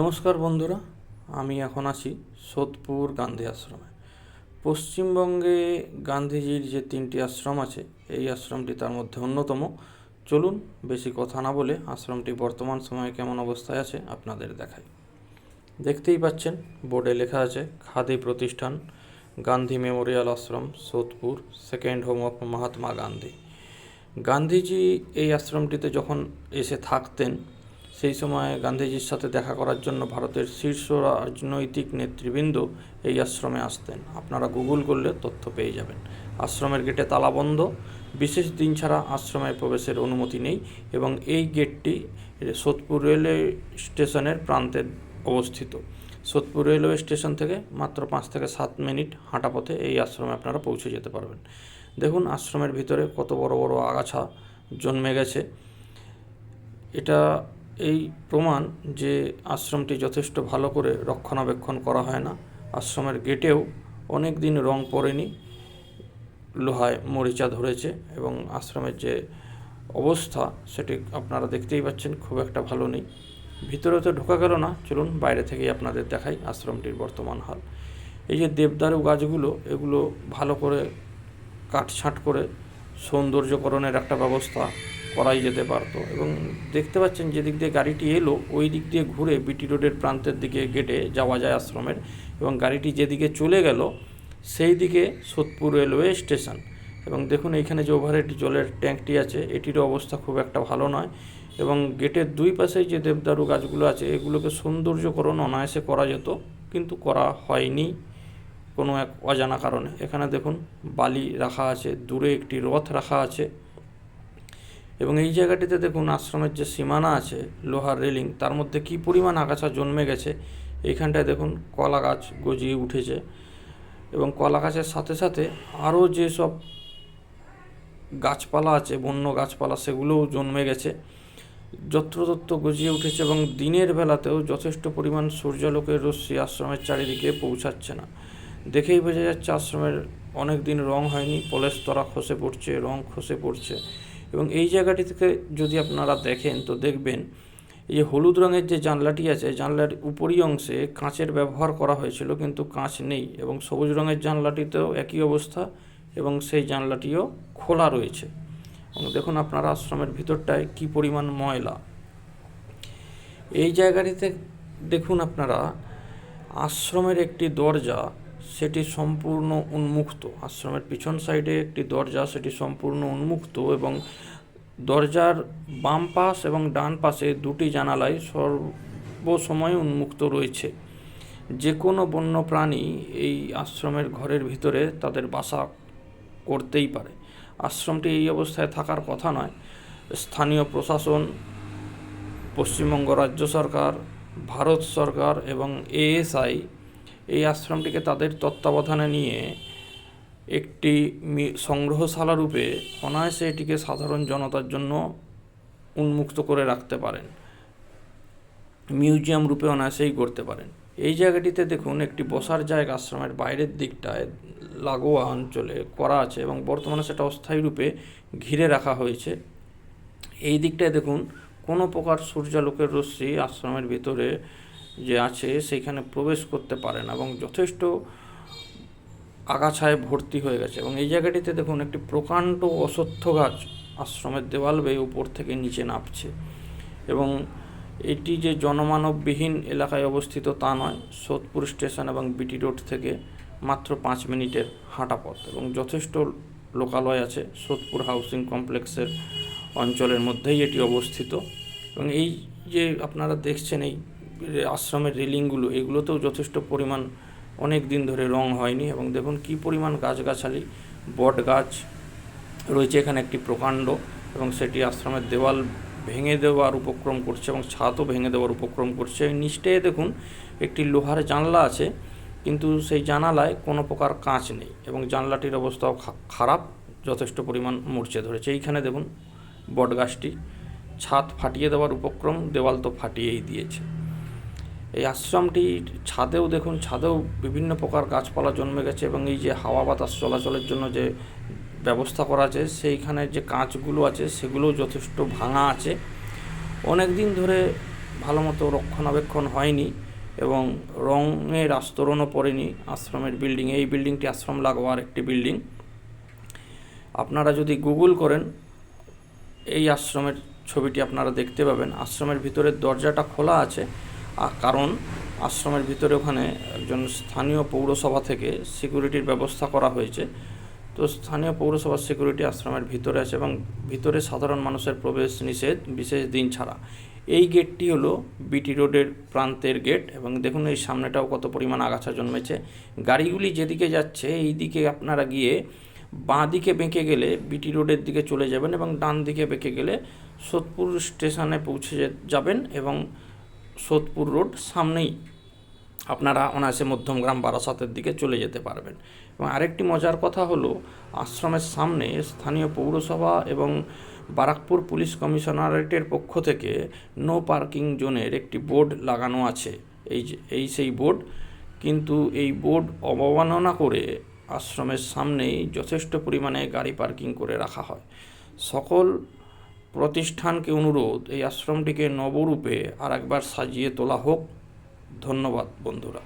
নমস্কার বন্ধুরা, আমি এখন আছি সোদপুর গান্ধী আশ্রমে। পশ্চিমবঙ্গে গান্ধীজির যে তিনটি আশ্রম আছে, এই আশ্রমটি তার মধ্যে অন্যতম। চলুন বেশি কথা না বলে আশ্রমটি বর্তমান সময়ে কেমন অবস্থায় আছে আপনাদের দেখাই। দেখতেই পাচ্ছেন, বোর্ডে লেখা আছে, Khadi Pratishthan, Gandhi memorial ashram, Sodepur, second home of Mahatma Gandhi. Gandhiji এই আশ্রমটিতে যখন এসে থাকতেন সেই সময় গান্ধীজির সাথে দেখা করার জন্য ভারতের শীর্ষ রাজনৈতিক নেতৃবৃন্দ এই আশ্রমে আসতেন। আপনারা গুগল করলে তথ্য পেয়ে যাবেন। আশ্রমের গেটে তালাবন্ধ বিশেষ দিন ছাড়া আশ্রমে প্রবেশের অনুমতি নেই এবং এই গেটটি সোদপুর রেলওয়ে স্টেশনের প্রান্তে অবস্থিত। সোদপুর রেলওয়ে স্টেশন থেকে মাত্র পাঁচ থেকে সাত মিনিট হাঁটা পথে এই আশ্রমে আপনারা পৌঁছে যেতে পারবেন। দেখুন আশ্রমের ভিতরে কত বড় বড় আগাছা জন্মে গেছে। এটা এই প্রমাণ যে আশ্রমটি যথেষ্ট ভালো করে রক্ষণাবেক্ষণ করা হয় না, আশ্রমের গেটেও অনেক দিন রং পড়েনি, লোহায় মরিচা ধরেছে এবং আশ্রমের যে অবস্থা সেটি আপনারা দেখতেই পাচ্ছেন, খুব একটা ভালো নেই। ভিতরে তো ঢোকা গেল না, চলুন বাইরে থেকেই আপনাদের দেখাই আশ্রমটির বর্তমান হাল। এই যে দেবদারু গাছগুলো, এগুলো ভালো করে কাটছাঁট করে সৌন্দর্যকরণের একটা ব্যবস্থা করাই যেতে পারতো এবং দেখতে পাচ্ছেন যেদিক দিয়ে গাড়িটি এলো, ওই দিক দিয়ে ঘুরে বিটি রোডের প্রান্তের দিকে গেটে যাওয়া যায় আশ্রমের এবং গাড়িটি যেদিকে চলে গেল, সেই দিকে সোদপুর রেলওয়ে স্টেশন। এবং দেখুন এইখানে যে ওভারহেড জলের ট্যাঙ্কটি আছে, এটিরও অবস্থা খুব একটা ভালো নয় এবং গেটের দুই পাশেই যে দেবদারু গাছগুলো আছে, এগুলোকে সৌন্দর্যকরণ অনায়াসে করা যেত, কিন্তু করা হয়নি কোনো এক অজানা কারণে। এখানে দেখুন বালি রাখা আছে, দূরে একটি রথ রাখা আছে। এবং এই জায়গাটিতে দেখুন আশ্রমের যে সীমানা আছে, লোহার রেলিং, তার মধ্যে কি পরিমাণ আগাছা জন্মে গেছে, এইখানটায় দেখুন কলা গাছ গজিয়ে উঠেছে। এবং কলা গাছের সাথে সাথে আরও যেসব গাছপালা আছে, বন্য গাছপালা, সেগুলোও জন্মে গেছে। যত্রতত্র গজিয়ে উঠেছে এবং দিনের বেলাতেও যথেষ্ট পরিমাণ সূর্যালোকের রশ্মি আশ্রমের চারিদিকে পৌঁছাচ্ছে না। দেখেই বোঝা যাচ্ছে আশ্রমের অনেক দিন রং হয়নি, পলেস্তরা খসে পড়ছে, রং খসে পড়ছে। এবং এই জায়গাটি থেকে যদি আপনারা দেখেন, তো দেখবেন এই যে হলুদ রঙের যে জানলাটি আছে জানলার উপরি অংশে কাঁচের ব্যবহার করা হয়েছিল, কিন্তু কাঁচ নেই এবং সবুজ রঙের জানলাটিতেও একই অবস্থা এবং সেই জানলাটিও খোলা রয়েছে। এবং দেখুন আপনারা আশ্রমের ভিতরটায় কি পরিমাণ ময়লা। এই জায়গাটিতে দেখুন আপনারা, আশ্রমের একটি দরজা সেটি সম্পূর্ণ উন্মুক্ত। আশ্রমের পিছন সাইডে একটি দরজা, সেটি সম্পূর্ণ উন্মুক্ত এবং দরজার বাম পাশ এবং ডান পাশে দুটি জানালায় সর্বসময় উন্মুক্ত রয়েছে। যে কোনো বন্য প্রাণী এই আশ্রমের ঘরের ভিতরে তাদের বাসা করতেই পারে। আশ্রমটি এই অবস্থায় থাকার কথা নয়। স্থানীয় প্রশাসন, পশ্চিমবঙ্গ রাজ্য সরকার, ভারত সরকার এবং এএসআই এই আশ্রমটিকে তাদের তত্ত্বাবধানে নিয়ে একটি সংগ্রহশালা রূপে অনায়াসে এটিকে সাধারণ জনতার জন্য উন্মুক্ত করে রাখতে পারেন। মিউজিয়াম রূপে অনায়াসেই করতে পারেন। এই জায়গাটিতে দেখুন, একটি বসার জায়গা আশ্রমের বাইরের দিকটায় লাগোয়া অঞ্চলে করা আছে এবং বর্তমানে সেটা অস্থায়ী রূপে ঘিরে রাখা হয়েছে। এই দিকটায় দেখুন, কোনো প্রকার সূর্যালোকের রশ্মি আশ্রমের ভিতরে যে আছে সেইখানে প্রবেশ করতে পারে না এবং যথেষ্ট আগাছায় ভর্তি হয়ে গেছে। এবং এই জায়গাটিতে দেখুন একটি প্রকাণ্ড অসত্য গাছ আশ্রমের দেওয়াল বেয়ে উপর থেকে নিচে নামছে। এবং এটি যে জনমানববিহীন এলাকায় অবস্থিত তা নয়, সোদপুর স্টেশন এবং বিটি রোড থেকে মাত্র পাঁচ মিনিটের হাঁটা পথ এবং যথেষ্ট লোকালয় আছে সোদপুর হাউসিং কমপ্লেক্সের অঞ্চলের মধ্যেই এটি অবস্থিত। এবং এই যে আপনারা দেখছেন এই আশ্রমের রেলিংগুলো, এগুলোতেও যথেষ্ট পরিমাণ অনেক দিন ধরে রং হয়নি এবং দেখুন কি পরিমাণ গাছগাছালি বট গাছ রয়েছে এখানে একটি প্রকাণ্ড এবং সেটি আশ্রমের দেওয়াল ভেঙে দেওয়ার উপক্রম করছে এবং ছাদও ভেঙে দেওয়ার উপক্রম করছে। নিচটায় দেখুন একটি লোহার জানলা আছে, কিন্তু সেই জানালায় কোনো প্রকার কাঁচ নেই এবং জানলাটির অবস্থাও খারাপ, যথেষ্ট পরিমাণ মরচে ধরেছে। এইখানে দেখুন বট গাছটি ছাদ ফাটিয়ে দেওয়ার উপক্রম, দেওয়াল তো ফাটিয়েই দিয়েছে। এই আশ্রমটির ছাদেও দেখুন, ছাদেও বিভিন্ন প্রকার গাছপালা জন্মে গেছে এবং এই যে হাওয়া বাতাস চলাচলের জন্য যে ব্যবস্থা করা আছে, সেইখানে যে কাঁচগুলো আছে, সেগুলোও যথেষ্ট ভাঙা আছে। অনেক দিন ধরে ভালো মতো রক্ষণাবেক্ষণ হয়নি এবং রঙের আস্তরণও পড়েনি আশ্রমের বিল্ডিং এই বিল্ডিংটি আশ্রম লাগোয়ার একটি বিল্ডিং আপনারা যদি গুগল করেন, এই আশ্রমের ছবিটি আপনারা দেখতে পাবেন। আশ্রমের ভিতরের দরজাটা খোলা আছে। কারণ আশ্রমের ভিতরে ওখানে একজন স্থানীয় পৌরসভা থেকে সিকিউরিটির ব্যবস্থা করা হয়েছে। তো স্থানীয় পৌরসভার সিকিউরিটি আশ্রমের ভিতরে আছে এবং ভিতরে সাধারণ মানুষের প্রবেশ নিষেধ, বিশেষ দিন ছাড়া। এই গেটটি হলো বিটি রোডের প্রান্তের গেট এবং দেখুন এই সামনেটাও কত পরিমাণ আগাছা জন্মেছে। গাড়িগুলি যেদিকে যাচ্ছে এই দিকে আপনারা গিয়ে বাঁ দিকে বেঁকে গেলে বিটি রোডের দিকে চলে যাবেন এবং ডান দিকে বেঁকে গেলে সোদপুর স্টেশনে পৌঁছে যাবেন এবং সোদপুর রোড সামনেই আপনারা অনায়াসে মধ্যমগ্রাম বারাসাতের দিকে চলে যেতে পারবেন। এবং আরেকটি মজার কথা হলো, আশ্রমের সামনে স্থানীয় পৌরসভা এবং বারাকপুর পুলিশ কমিশনারেটের পক্ষ থেকে নো পার্কিং জোনের একটি বোর্ড লাগানো আছে। এই এই সেই বোর্ড। কিন্তু এই বোর্ড অবমাননা করে আশ্রমের সামনেই যথেষ্ট পরিমাণে গাড়ি পার্কিং করে রাখা হয়। সকল প্রতিষ্ঠানকে অনুরোধ এই আশ্রমটিকে নবরূপে আর একবার সাজিয়ে তোলা হোক। ধন্যবাদ বন্ধুরা।